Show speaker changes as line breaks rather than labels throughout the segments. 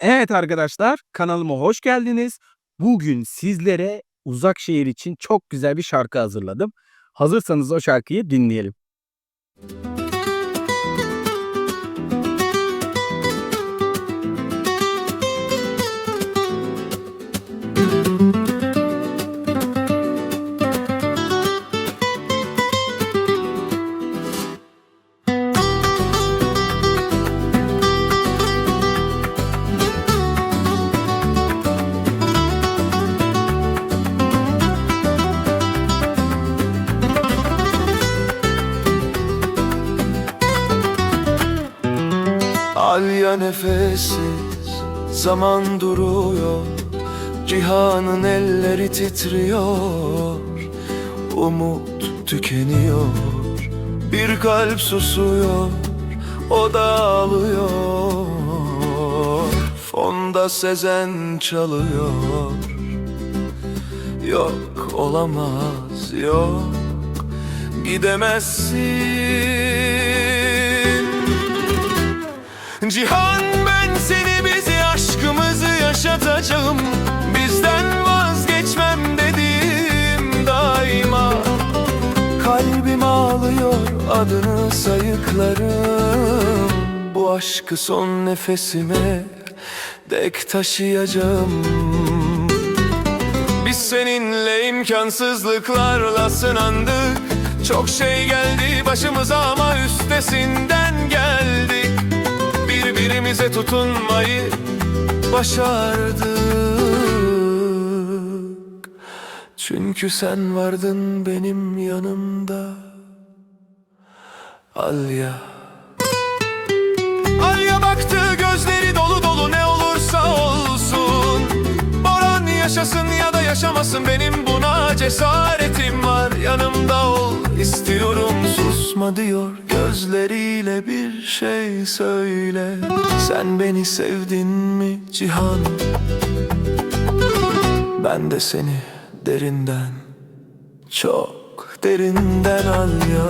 Evet arkadaşlar, kanalıma hoş geldiniz. Bugün sizlere uzak şehir için çok güzel bir şarkı hazırladım. Hazırsanız o şarkıyı dinleyelim.
Alya nefessiz zaman duruyor Cihanın elleri titriyor Umut tükeniyor Bir kalp susuyor O da ağlıyor. Fonda sezen çalıyor Yok olamaz yok Gidemezsin yaşatacağım. Bizden vazgeçmem dedim daima. Kalbim ağlıyor adını sayıklarım. Bu aşkı son nefesime dek taşıyacağım. Biz seninle imkansızlıklarla sınandık. Çok şey geldi başımıza ama üstesinden geldik Birbirimize tutunmayı başardık. Çünkü sen vardın benim yanımda. Alya Alya baktı gözleri dolu dolu ne olursa olsun. Boran yaşasın ya da yaşamasın benim buna cesaretim var. Yanımda susma diyor Gözleriyle bir şey söyle. Sen beni sevdin mi Cihan? Ben de seni derinden Çok derinden Alya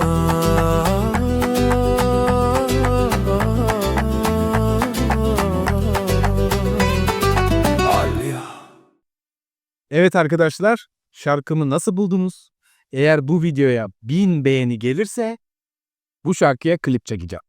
Alya.
Evet arkadaşlar, şarkımı nasıl buldunuz? Eğer bu videoya 1000 beğeni gelirse bu şarkıya klip çekeceğim.